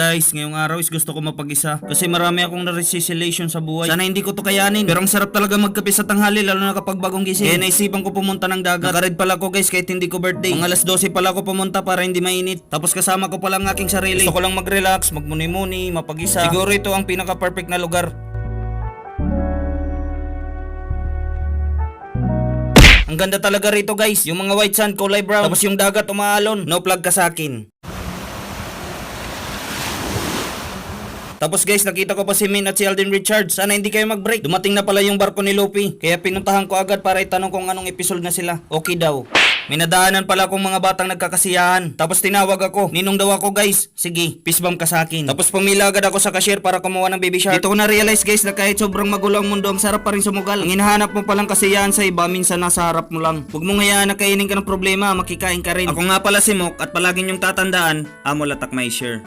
guys, ngayong araw is gusto ko mapag-isa kasi marami akong naresisillation sa buhay. Sana hindi ko to kayanin. Pero ang sarap talaga magkape sa tanghali lalo na kapag bagong gising. Kaya naisipan ko pumunta ng dagat. Nakared pala ko guys kahit hindi ko birthday. Mga alas 12 pala ako pumunta para hindi mainit. Tapos kasama ko pala ang aking sarili. Gusto ko lang mag-relax, magmuni-muni, mapag-isa. Siguro ito ang pinaka-perfect na lugar. Ang ganda talaga rito guys. Yung mga white sand kulay brown. Tapos yung dagat umaalon. No plug ka sa akin. Tapos guys, nakita ko pa si Min at si Alden Richards. Sana hindi kayo mag-break. Dumating na pala yung barko ni Luffy. Kaya pinuntahan ko agad para itanong kung anong episode na sila. Okay daw. May nadaanan pala akong mga batang nagkakasiyahan. Tapos tinawag ako. Ninong daw ako guys. Sige, peace bomb ka sa akin. Tapos pumila agad ako sa cashier para kumuha ng baby shark. Dito ko na-realize guys na kahit sobrang magulo ang mundo, ang sarap pa rin sumugal. Ang hinahanap mo palang kasiyahan sa iba, minsan nasa harap mo lang. Huwag mong hayaan na kainin ka ng problema, makikain ka rin. Ako nga pala si Mok at palaging yung tatandaan, amo latak may share.